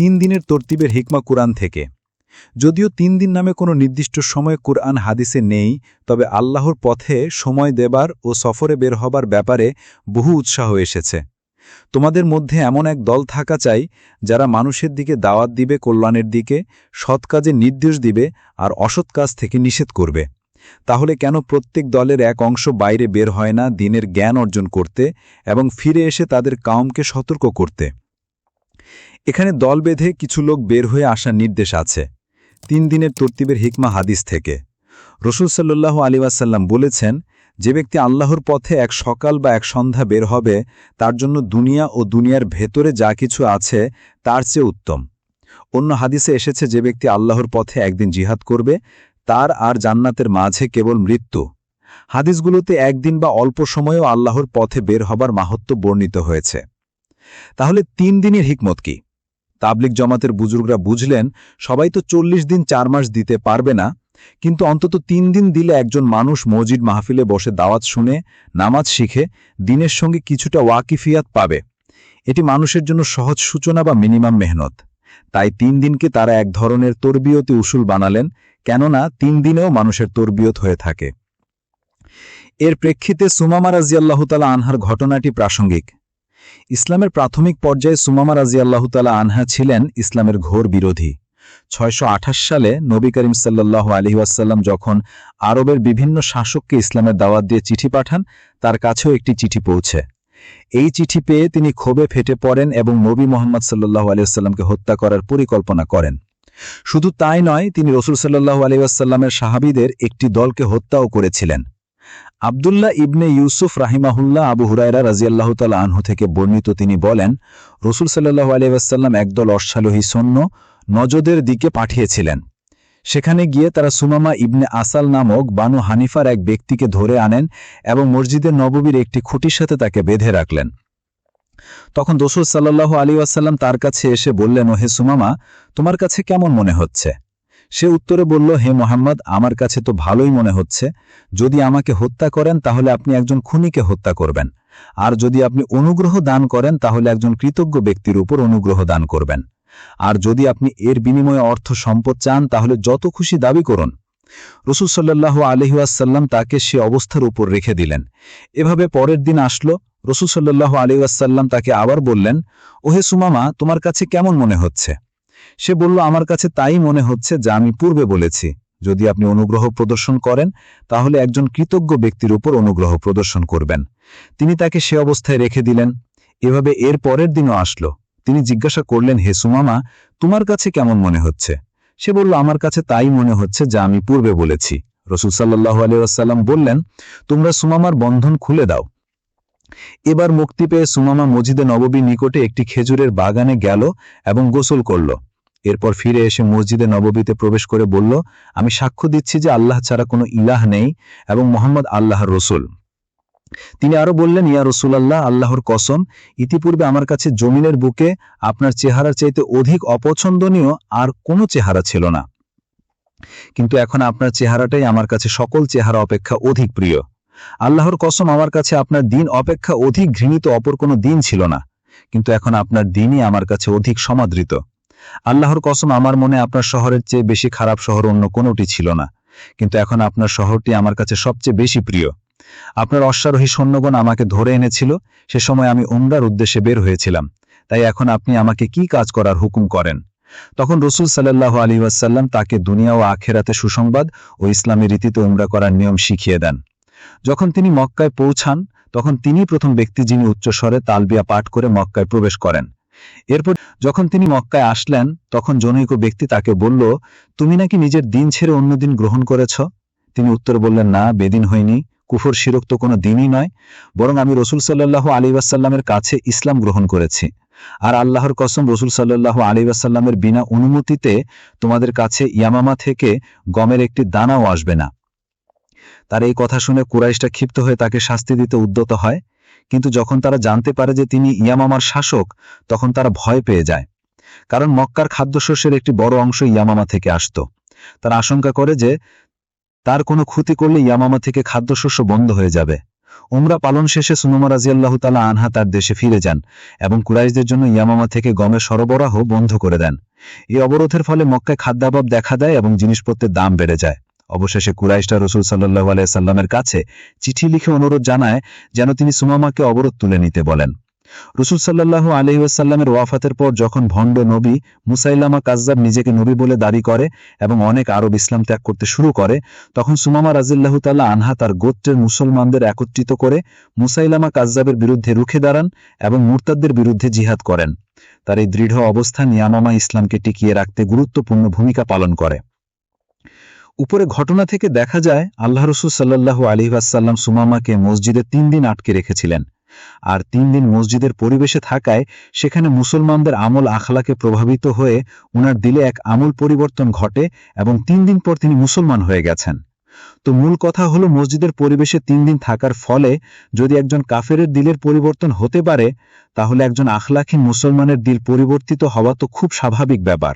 তিন দিনের তরতিবের হিকমা কুরআন থেকে। যদিও তিন দিন নামে কোনো নির্দিষ্ট সময় কুরআন হাদিসে নেই, তবে আল্লাহর পথে সময় দেবার ও সফরে বের হবার ব্যাপারে বহু উৎসাহ এসেছে। তোমাদের মধ্যে এমন এক দল থাকা চাই, যারা মানুষের দিকে দাওয়াত দিবে কল্যাণের দিকে, সৎ কাজে নির্দেশ দিবে আর অসৎ কাজ থেকে নিষেধ করবে। তাহলে কেন প্রত্যেক দলের এক অংশ বাইরে বের হয় না দিনের জ্ঞান অর্জন করতে এবং ফিরে এসে তাদের কাউমকে সতর্ক করতে? এখানে দল বেঁধে কিছু লোক বের হয়ে আসার নির্দেশ আছে। তিন দিনের তর্তিবের হিকমা হাদিস থেকে। রসুল সাল্লাহ আলিবাসাল্লাম বলেছেন, যে ব্যক্তি আল্লাহর পথে এক সকাল বা এক সন্ধ্যা বের হবে, তার জন্য দুনিয়া ও দুনিয়ার ভেতরে যা কিছু আছে, তার চেয়ে উত্তম। অন্য হাদিসে এসেছে যে ব্যক্তি আল্লাহর পথে একদিন জিহাদ করবে, তার আর জান্নাতের মাঝে কেবল মৃত্যু। হাদিসগুলোতে একদিন বা অল্প সময়েও আল্লাহর পথে বের হবার মাহাত্ম বর্ণিত হয়েছে। তাহলে তিন দিনের হিকমত কি? তাবলিক জমাতের বুজুর্গরা বুঝলেন, সবাই তো চল্লিশ দিন চার মাস দিতে পারবে না। কিন্তু অন্তত তিন দিন দিলে একজন মানুষ মসজিদ মাহফিলে বসে দাওয়াত শুনে, নামাজ শিখে, দিনের সঙ্গে কিছুটা ওয়াকিফিয়াত পাবে। এটি মানুষের জন্য সহজ সূচনা বা মিনিমাম মেহনত। তাই তিন দিনকে তারা এক ধরনের তরবিয়তে উসুল বানালেন, কেননা তিন দিনেও মানুষের তরবিয়ত হয়ে থাকে। এর প্রেক্ষিতে সুমামা রাজিয়াল্লাহতালা আনহার ঘটনাটি প্রাসঙ্গিক। ইসলামের প্রাথমিক পর্যায়ে সুমামা রাজিয়াল্লাহতালা আনহা ছিলেন ইসলামের ঘোর বিরোধী। ছয়শো আঠাশ সালে নবী করিম সাল্লাহ ওয়াসাল্লাম যখন আরবের বিভিন্ন শাসককে ইসলামের দাওয়াত দিয়ে চিঠি পাঠান, তার কাছেও একটি চিঠি পৌঁছে। এই চিঠি পেয়ে তিনি ক্ষোভে ফেটে পড়েন এবং নবী মোহাম্মদ সাল্লাহ আলিয়াল্লামকে হত্যা করার পরিকল্পনা করেন। শুধু তাই নয়, তিনি রসুল সাল্লাহ আলিউসাল্লামের সাহাবিদের একটি দলকে হত্যাও করেছিলেন। আবদুল্লাহ ইবনে ইউসুফ রাহিমাহুল্লাহ আবু হুরায়রা রাজিয়াল্লাহ তাল আনহু থেকে বর্ণিত তিনি বলেন, রসুল সাল্লাহ আলিয়াসাল্লাম একদল অশ্বালোহী সৈন্য নজদের দিকে পাঠিয়েছিলেন। সেখানে গিয়ে তারা সুমামা ইবনে আসাল নামক বানু হানিফার এক ব্যক্তিকে ধরে আনেন এবং মসজিদের নববীর একটি খুঁটির সাথে তাকে বেঁধে রাখলেন। তখন দোসুল সাল্লাহ আলী আসাল্লাম তার কাছে এসে বললেন ও হে সুমামা, তোমার কাছে কেমন মনে হচ্ছে? সে উত্তরে বলল, হে মোহাম্মদ, আমার কাছে তো ভালোই মনে হচ্ছে। যদি আমাকে হত্যা করেন, তাহলে আপনি একজন খুনিকে হত্যা করবেন। আর যদি আপনি অনুগ্রহ দান করেন, তাহলে একজন কৃতজ্ঞ ব্যক্তির উপর অনুগ্রহ দান করবেন। আর যদি আপনি এর বিনিময়ে অর্থ সম্পদ চান, তাহলে যত খুশি দাবি করুন। রসুল সাল্লাহ আলহিউসাল্লাম তাকে সে অবস্থার উপর রেখে দিলেন। এভাবে পরের দিন আসলো। রসুল সাল্লাহ আলহিউসাল্লাম তাকে আবার বললেন, ওহে সুমামা, তোমার কাছে কেমন মনে হচ্ছে? সে বলল, আমার কাছে তাই মনে হচ্ছে যা আমি পূর্বে বলেছি। যদি আপনি অনুগ্রহ প্রদর্শন করেন, তাহলে একজন কৃতজ্ঞ ব্যক্তির উপর অনুগ্রহ প্রদর্শন করবেন। তিনি তাকে সে অবস্থায় রেখে দিলেন। এভাবে এর পরের দিনও আসলো। তিনি জিজ্ঞাসা করলেন, হে সুমামা, তোমার কাছে কেমন মনে হচ্ছে? সে বলল, আমার কাছে তাই মনে হচ্ছে যা আমি পূর্বে বলেছি। রসুল সাল্লাহ আলিয়াল্লাম বললেন, তোমরা সুমামার বন্ধন খুলে দাও। এবার মুক্তি পেয়ে সুমামা মজিদে নববী নিকটে একটি খেজুরের বাগানে গেল এবং গোসল করল। এরপর ফিরে এসে মসজিদে নববীতে প্রবেশ করে বলল, আমি সাক্ষ্য দিচ্ছি যে আল্লাহ ছাড়া কোনো ইলাহ নেই এবং মোহাম্মদ আল্লাহর রসুল। তিনি আরও বললেন, ইয়া রসুলাল্লাহ, আল্লাহর কসম, ইতিপূর্বে আমার কাছে জমিনের বুকে আপনার চেহারার চাইতে অধিক অপছন্দনীয় আর কোনো চেহারা ছিল না। কিন্তু এখন আপনার চেহারাটাই আমার কাছে সকল চেহারা অপেক্ষা অধিক প্রিয়। আল্লাহর কসম, আমার কাছে আপনার দিন অপেক্ষা অধিক ঘৃণিত, অপর কোনো দিন ছিল না। কিন্তু এখন আপনার দিনই আমার কাছে অধিক সমাদৃত। আল্লাহর কসম আমার মনে আপনার শহরের চেয়ে বেশি খারাপ শহর অন্য কোনোটি ছিল না। কিন্তু এখন আপনার শহরটি আমার কাছে সবচেয়ে বেশি প্রিয়। আপনার অশ্বারোহী সৈন্যগণ আমাকে ধরে এনেছিল, সে সময় আমি উমরার উদ্দেশ্যে বের হয়েছিলাম। তাই এখন আপনি আমাকে কি কাজ করার হুকুম করেন? তখন রসুল সাল্লাহ আলী ওয়াসাল্লাম তাকে দুনিয়া ও আখেরাতে সুসংবাদ ও ইসলামী রীতিতে উমরা করার নিয়ম শিখিয়ে দেন। যখন তিনি মক্কায় পৌঁছান, তখন তিনি প্রথম ব্যক্তি যিনি উচ্চস্বরে তালবিয়া পাঠ করে মক্কায় প্রবেশ করেন। এরপর যখন তিনি মক্কায় আসলেন, তখন জনৈক ব্যক্তি তাকে বলল, তুমি নাকি নিজের দিন ছেড়ে অন্য দিন গ্রহণ করেছ? তিনি উত্তর বললেন, না, বেদিন হয়নি কুফর শিরক তো কোনো দিনই নয়, বরং আমি রসুল সাল্লাহ আলী কাছে ইসলাম গ্রহণ করেছি। আর আল্লাহর কসম রসুল সাল্লাহ আলী ওয়াসাল্লামের বিনা অনুমতিতে তোমাদের কাছে ইয়ামামা থেকে গমের একটি দানাও আসবে না। তার এই কথা শুনে কুরাইশটা ক্ষিপ্ত হয়ে তাকে শাস্তি দিতে উদ্যত হয়। কিন্তু যখন তারা জানতে পারে যে তিনি ইয়ামামার শাসক, তখন তারা ভয় পেয়ে যায়। কারণ মক্কার খাদ্যশস্যের একটি বড় অংশ ইয়ামামা থেকে আসত। তারা আশঙ্কা করে যে তার কোনো ক্ষতি করলে ইয়ামামা থেকে খাদ্যশস্য বন্ধ হয়ে যাবে। ওমরা পালন শেষে সুমামা রাজিয়াল্লাহ তালা আনহা তার দেশে ফিরে যান এবং কুরাইশদের জন্য ইয়ামামা থেকে গমের সরবরাহ বন্ধ করে দেন। এই অবরোধের ফলে মক্কায় খাদ্যাভাব দেখা দেয় এবং জিনিসপত্রের দাম বেড়ে যায়। অবশেষে কুরাইশটা রসুল সাল্লাহ আলাইসাল্লামের কাছে চিঠি লিখে অনুরোধ জানায় যেন তিনি সুমামাকে অবরোধ তুলে নিতে বলেন। রসুল সাল্লাহ আলহিউসাল্লামের ওয়াফাতের পর যখন ভণ্ড নবী মুসাইলামা কাজ্জাব নিজেকে নবী বলে দাবি করে এবং অনেক আরব ইসলাম ত্যাগ করতে শুরু করে, তখন সুমামা রাজিল্লাহ তাল্লাহ আনহা তার গোত্রের মুসলমানদের একত্রিত করে মুসাইলামা কাজ্জাবের বিরুদ্ধে রুখে দাঁড়ান এবং মুরতাদদের বিরুদ্ধে জিহাদ করেন। তার এই দৃঢ় অবস্থান ইয়ামামা ইসলামকে টিকিয়ে রাখতে গুরুত্বপূর্ণ ভূমিকা পালন করে। উপরে ঘটনা থেকে দেখা যায়, আল্লাহ রসুল সাল্লাহু আলহিহাসাল্লাম সুমামাকে মসজিদে তিন দিন আটকে রেখেছিলেন। আর তিন দিন মসজিদের পরিবেশে থাকায় সেখানে মুসলমানদের আমল আখলাকে প্রভাবিত হয়ে উনার দিলে এক আমল পরিবর্তন ঘটে এবং তিন দিন পর তিনি মুসলমান হয়ে গেছেন। তো মূল কথা হলো মসজিদের পরিবেশে তিন দিন থাকার ফলে যদি একজন কাফেরের দিলের পরিবর্তন হতে পারে, তাহলে একজন আখলাখী মুসলমানের দিল পরিবর্তিত হওয়া তো খুব স্বাভাবিক ব্যাপার।